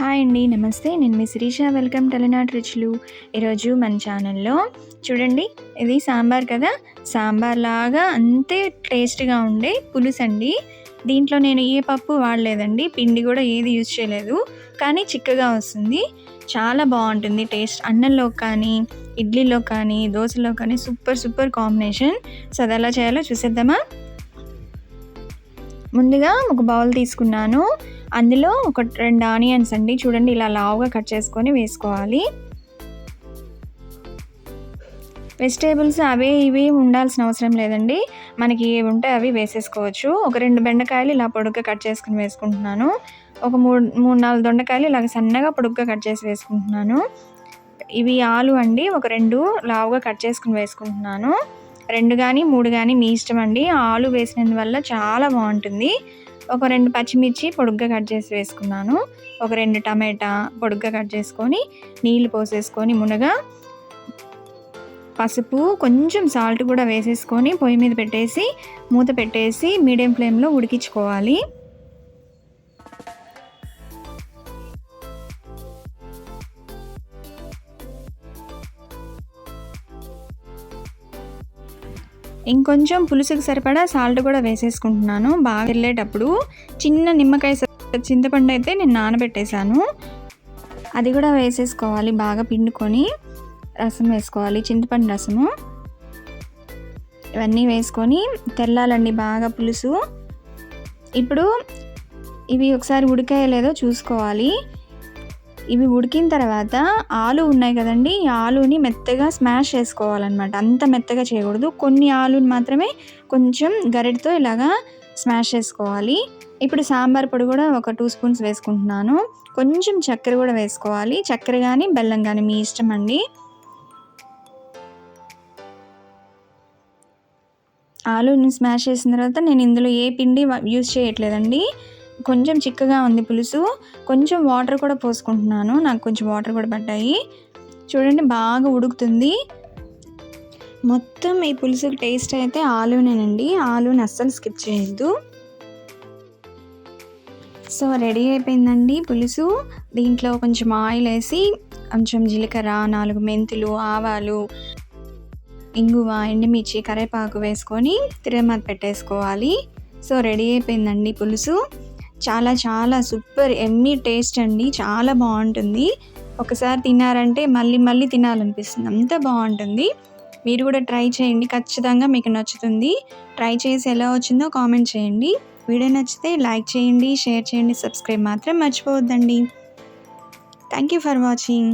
Hi అండి నమస్తే. నేను మీ శిరీష. వెల్కమ్ టెలినాట్ రుచులు ఈరోజు మన ఛానల్లో చూడండి ఇది సాంబార్ కదా? సాంబార్ లాగా అంతే టేస్ట్గా ఉండే పులుసు అండి. దీంట్లో నేను ఏ పప్పు వాడలేదండి పిండి కూడా ఏది యూజ్ చేయలేదు. కానీ చిక్కగా వస్తుంది. చాలా బాగుంటుంది టేస్ట్. అన్నంలో కానీ ఇడ్లీలో కానీ దోశలో కానీ సూపర్ సూపర్ కాంబినేషన్. సో అది ఎలా చేయాలో చూసేద్దామా? ముందుగా ఒక బౌల్ తీసుకున్నాను. అందులో ఒక రెండు ఆనియన్స్ అండి. చూడండి ఇలా లావుగా కట్ చేసుకొని వేసుకోవాలి. వెజిటేబుల్స్ అవే ఇవి ఉండాల్సిన అవసరం లేదండి. మనకి ఏవి ఉంటే అవి వేసేసుకోవచ్చు. ఒక రెండు బెండకాయలు ఇలా పొడుగ్గా కట్ చేసుకుని వేసుకుంటున్నాను. ఒక మూడు మూడు నాలుగు దొండకాయలు ఇలాగ సన్నగా పొడుగ్గా కట్ చేసి వేసుకుంటున్నాను. ఇవి ఆలు అండి. ఒక రెండు లావుగా కట్ చేసుకుని వేసుకుంటున్నాను. రెండు కానీ మూడు కానీ మీ ఇష్టం అండి. ఆలు వేసినందువల్ల చాలా బాగుంటుంది. ఒక రెండు పచ్చిమిర్చి పొడుగ్గా కట్ చేసి వేసుకున్నాను. ఒక రెండు టమాటా పొడుగ్గా కట్ చేసుకొని నీళ్ళు పోసేసుకొని మునగా పసుపు కొంచెం సాల్ట్ కూడా వేసేసుకొని పొయ్యి మీద పెట్టేసి మూత పెట్టేసి మీడియం ఫ్లేమ్లో ఉడికించుకోవాలి. ఇంకొంచెం పులుసుకు సరిపడా సాల్ట్ కూడా వేసేసుకుంటున్నాను. బాగా వెళ్ళేటప్పుడు చిన్న నిమ్మకాయ చింతపండు అయితే నేను నానబెట్టేశాను. అది కూడా వేసేసుకోవాలి బాగా పిండుకొని రసం వేసుకోవాలి చింతపండు రసము. ఇవన్నీ వేసుకొని తెల్లాలండి బాగా పులుసు. ఇప్పుడు ఇవి ఒకసారి ఉడికాయలేదో చూసుకోవాలి. ఇవి ఉడికిన తర్వాత ఆలు ఉన్నాయి కదండి ఈ ఆలుని మెత్తగా స్మాష్ చేసుకోవాలన్నమాట. అంత మెత్తగా చేయకూడదు. కొన్ని ఆలుని మాత్రమే కొంచెం గరిటతో ఇలాగా స్మాష్ చేసుకోవాలి. ఇప్పుడు సాంబార్ పొడి కూడా ఒక టూ స్పూన్స్ వేసుకుంటున్నాను. కొంచెం చక్కెర కూడా వేసుకోవాలి. చక్కెర కానీ బెల్లం కానీ మీ ఇష్టం అండి. ఆలుని స్మాష్ చేసిన తర్వాత నేను ఇందులో ఏ పిండి యూస్ చేయట్లేదండి. కొంచెం చిక్కగా ఉంది పులుసు. కొంచెం వాటర్ కూడా పోసుకుంటున్నాను. నాకు కొంచెం వాటర్ కూడా పడ్డాయి. చూడండి బాగా ఉడుకుతుంది. మొత్తం ఈ పులుసు టేస్ట్ అయితే ఆలూనేనండి. ఆలూని అస్సలు స్కిప్ చేయొద్దు. సో రెడీ అయిపోయిందండి పులుసు. దీంట్లో కొంచెం ఆయిల్ వేసి కొంచెం జీలకర్ర నాలుగు మెంతులు ఆవాలు ఇంగువ ఎండుమిర్చి కరేపాకు వేసుకొని తిరగమాత పెట్టేసుకోవాలి. సో రెడీ అయిపోయిందండి పులుసు. చాలా చాలా సూపర్ ఎమ్మీ టేస్ట్ అండి. చాలా బాగుంటుంది. ఒకసారి తిన్నారంటే మళ్ళీ మళ్ళీ తినాలనిపిస్తుంది. అంత బాగుంటుంది. మీరు కూడా ట్రై చేయండి. ఖచ్చితంగా మీకు నచ్చుతుంది. ట్రై చేసి ఎలా వచ్చిందో కామెంట్ చేయండి. వీడియో నచ్చితే లైక్ చేయండి షేర్ చేయండి సబ్స్క్రైబ్ మాత్రం మర్చిపోవద్దండి. Thank you for watching.